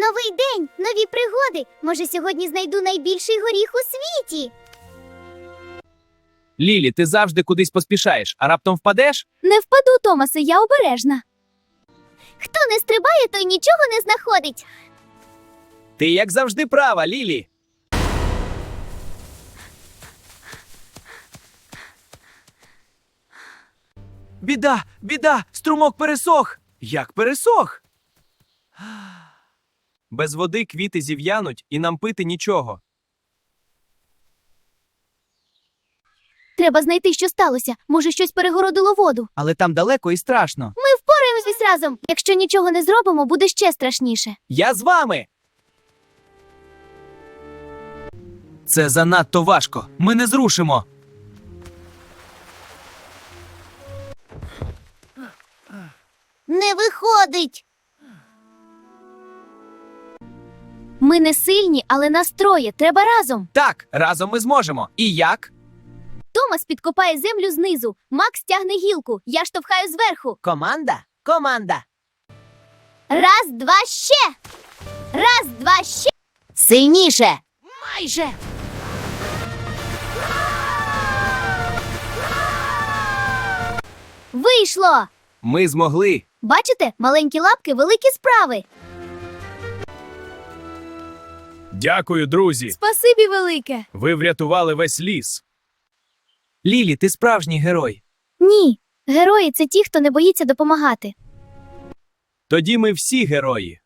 Новий день, нові пригоди. Може, сьогодні знайду найбільший горіх у світі. Лілі, ти завжди кудись поспішаєш, а раптом впадеш? Не впаду, Томасе, я обережна. Хто не стрибає, той нічого не знаходить. Ти як завжди права, Лілі. Біда, біда, струмок пересох. Як пересох? Без води квіти зів'януть і нам пити нічого. Треба знайти, що сталося. Може, щось перегородило воду. Але там далеко і страшно. Ми впораємось разом. Якщо нічого не зробимо, буде ще страшніше. Я з вами. Це занадто важко. Ми не зрушимо. Не виходить. Ми не сильні, але нас троє. Треба разом. Так, разом ми зможемо. І як? Томас підкопає землю знизу. Макс тягне гілку. Я штовхаю зверху. Команда? Команда. Раз, два, ще. Раз, два, ще. Сильніше. Майже. Вийшло! Ми змогли. Бачите, маленькі лапки, великі справи. Дякую, друзі. Спасибі велике. Ви врятували весь ліс. Лілі, ти справжній герой. Ні, герої це ті, хто не боїться допомагати. Тоді ми всі герої.